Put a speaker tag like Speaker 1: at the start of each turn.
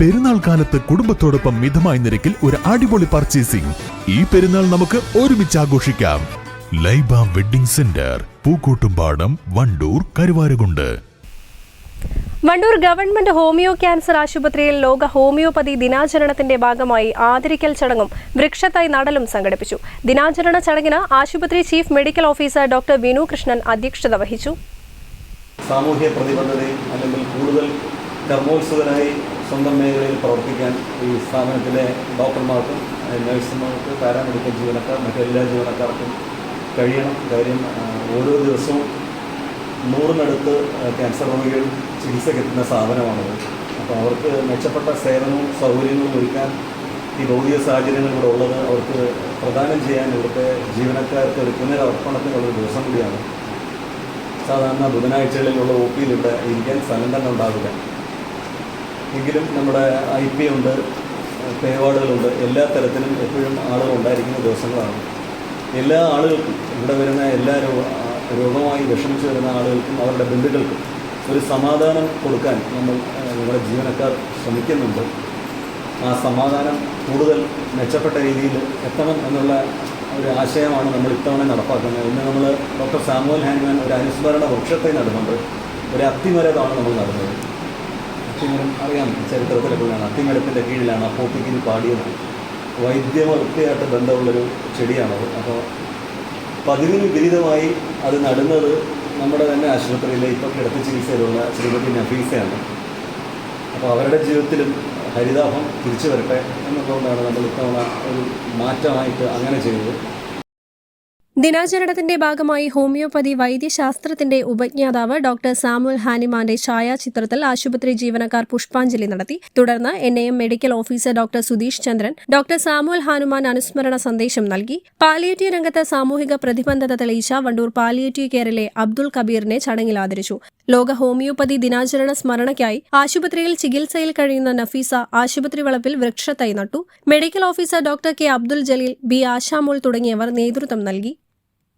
Speaker 1: പെരുന്നാൾ കാലത്ത് കുടുംബത്തോടൊപ്പം മിതമായ നിരക്കിൽ ഒരു അടിപൊളി പർച്ചേസിംഗ് ഈ പെരുന്നാൾ നമുക്ക് ഒരുമിച്ച് ആഘോഷിക്കാം. Laiba wedding centre Pookkottumpadam Wandoor Karuvarakundu.
Speaker 2: Wandoor government homeo cancer ആശുപത്രിയിൽ ലോക ഹോമിയോപ്പതി ദിനാചരണത്തിന്റെ ഭാഗമായി ആദരിക്കൽ ചടങ്ങും വൃക്ഷത്തൈ നടലും സംഘടിപ്പിച്ചു. ദിനാചരണ ചടങ്ങിന് ആശുപത്രി chief medical officer doctor Vinu Krishnan അധ്യക്ഷത വഹിച്ചു.
Speaker 3: സാമൂഹ്യ പ്രതിബദ്ധതയും അല്ലെങ്കിൽ കൂടുതൽ കർമ്മോത്സുകരായി സ്വന്തം മേഖലയിൽ പ്രവർത്തിക്കാൻ ഈ സ്ഥാപനത്തിലെ ഡോക്ടർമാർക്കും നഴ്സുമാർക്ക് പാരാമെഡിക്കൽ ജീവനക്കാർ മറ്റെല്ലാ ജീവനക്കാർക്കും കഴിയണം. കാര്യം ഓരോ ദിവസവും നൂറിനടുത്ത് ക്യാൻസർ രോഗികൾ ചികിത്സ കിട്ടുന്ന സ്ഥാപനമാണത്. അപ്പോൾ അവർക്ക് മെച്ചപ്പെട്ട സേവനവും സൗകര്യങ്ങളും ഒരുക്കാൻ ഈ ഭൗതിക സാഹചര്യങ്ങൾ ഇവിടെ ഉള്ളത് അവർക്ക് പ്രദാനം ചെയ്യാൻ ഇവിടുത്തെ ജീവനക്കാർക്ക് ഒരു പുനരർപ്പണത്തിനുള്ളൊരു ദിവസം കൂടിയാണ്. സാധാരണ ബുധനാഴ്ചകളിലുള്ള ഒ പിയിൽ ഇവിടെ ഇരിക്കാൻ സ്ഥലം തന്നെ ഉണ്ടാവില്ല. എങ്കിലും നമ്മുടെ ഐ പി ഉണ്ട് പേവാർഡുകളുണ്ട് എല്ലാ തരത്തിലും എപ്പോഴും ആളുകൾ ഉണ്ടായിരിക്കുന്ന ദിവസങ്ങളാണ്. എല്ലാ ആളുകൾക്കും ഇവിടെ വരുന്ന എല്ലാ രോഗ രോഗമായി വിഷമിച്ച് വരുന്ന ആളുകൾക്കും അവരുടെ ബന്ധുക്കൾക്കും ഒരു സമാധാനം കൊടുക്കാൻ നമ്മൾ നമ്മുടെ ജീവനക്കാർ ശ്രമിക്കുന്നുണ്ട്. ആ സമാധാനം കൂടുതൽ മെച്ചപ്പെട്ട രീതിയിൽ എത്തണം എന്നുള്ള ഒരു ആശയമാണ് നമ്മൾ ഇത്തവണ നടപ്പാക്കുന്നത്. ഇന്ന് നമ്മൾ ഡോക്ടർ സാമുവൽ ഹാൻമാൻ ഒരു അനുസ്മരണ വൃക്ഷത്തെ നടന്നുണ്ട് ഒരു അത്തിമരതാണ് നമ്മൾ നടുന്നത്. അത്തിമരം അറിയാം ചരിത്രത്തിലൊക്കെയാണ്. അത്തിമരത്തിന്റെ കീഴിലാണ് അപ്പോപ്പിക്കിൽ പാടിയത്. വൈദ്യവൃത്തിയായിട്ട് ബന്ധമുള്ളൊരു ചെടിയാണത് അപ്പോൾ പതിവിന് വിപരീതമായി അത് നടുന്നത് നമ്മുടെ തന്നെ ആശുപത്രിയിലെ ഇപ്പോൾ കിടത്തി ചികിത്സയിലുള്ള ശ്രീമതി നഫീസയാണ്. അപ്പോൾ അവരുടെ ജീവിതത്തിലും ഹരിതാഭം തിരിച്ചു വരട്ടെ എന്നുള്ളതുകൊണ്ടാണ് നമ്മൾ ഇത്തവണ ഒരു മാറ്റമായിട്ട് അങ്ങനെ ചെയ്തത്.
Speaker 2: ദിനാചരണത്തിന്റെ ഭാഗമായി ഹോമിയോപ്പതി വൈദ്യശാസ്ത്രത്തിന്റെ ഉപജ്ഞാതാവ് ഡോക്ടർ സാമുൽ ഹാനിമാന്റെ ഛായാചിത്രത്തിൽ ആശുപത്രി ജീവനക്കാർ പുഷ്പാഞ്ജലി നടത്തി. തുടർന്ന് N A medical officer doctor Sudheesh Chandran doctor Samuel Hahnemann അനുസ്മരണ സന്ദേശം നൽകി. പാലിയേറ്റീവ് രംഗത്ത് സാമൂഹിക പ്രതിബദ്ധത തെളിയിച്ച വണ്ടൂർ പാലിയേറ്റീവ് കെയറിലെ അബ്ദുൾ കബീറിനെ ചടങ്ങിൽ ആദരിച്ചു. ലോക ഹോമിയോപ്പതി ദിനാചരണ സ്മരണയ്ക്കായി ആശുപത്രിയിൽ ചികിത്സയിൽ കഴിയുന്ന നഫീസ ആശുപത്രി വളപ്പിൽ വൃക്ഷത്തൈ നട്ടു. Medical officer doctor K Abdul Jaleel B Ashamol തുടങ്ങിയവർ നേതൃത്വം നൽകി.